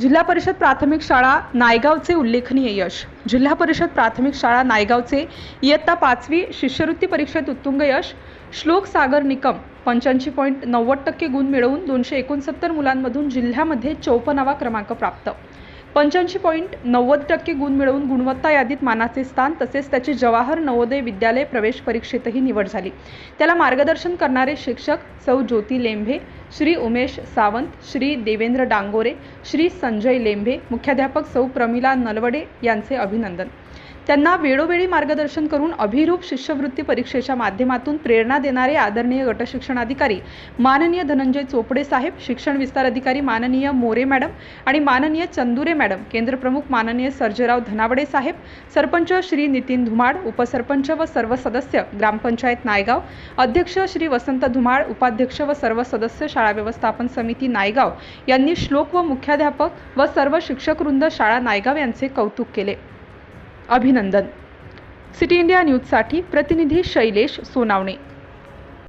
जिल्हा परिषद प्राथमिक शाळा नायगावचे उल्लेखनीय यश. जिल्हा परिषद प्राथमिक शाळा नायगावचे इयत्ता पाचवी शिष्यवृत्ती परीक्षेत उत्तुंग यश. श्लोक सागर निकम पंच्याऐंशी पॉईंट नव्वद टक्के गुण मिळवून दोनशे एकोणसत्तर मुलांमधून जिल्ह्यामध्ये चौपन्नावा क्रमांक प्राप्त. पंच्याऐंशी पॉईंट नव्वद टक्के गुण मिळवून गुणवत्ता यादीत मानाचे स्थान तसेच त्याची जवाहर नवोदय विद्यालय प्रवेश परीक्षेतही निवड झाली. त्याला मार्गदर्शन करणारे शिक्षक सौ ज्योती लेंभे श्री उमेश सावंत श्री देवेंद्र डांगोरे श्री संजय लेंभे मुख्याध्यापक सौ प्रमिला नलवडे यांचे अभिनंदन. त्यांना वेळोवेळी मार्गदर्शन करून अभिरूप शिष्यवृत्ती परीक्षेच्या माध्यमातून प्रेरणा देणारे आदरणीय गटशिक्षणाधिकारी माननीय धनंजय चोपडे साहेब शिक्षण विस्तार अधिकारी माननीय मोरे मॅडम आणि माननीय चंदुरे मॅडम केंद्रप्रमुख माननीय सर्जेराव धनावडे साहेब सरपंच श्री नितीन धुमाड उपसरपंच व सर्व सदस्य ग्रामपंचायत नायगाव अध्यक्ष श्री वसंत धुमाळ उपाध्यक्ष व सर्व सदस्य शाळा व्यवस्थापन समिती नायगाव यांनी श्लोक व मुख्याध्यापक व सर्व शिक्षकवृंद शाळा नायगाव यांचे कौतुक केले. अभिनंदन. सिटी इंडिया न्यूजसाठी प्रतिनिधी शैलेश सोनावणे.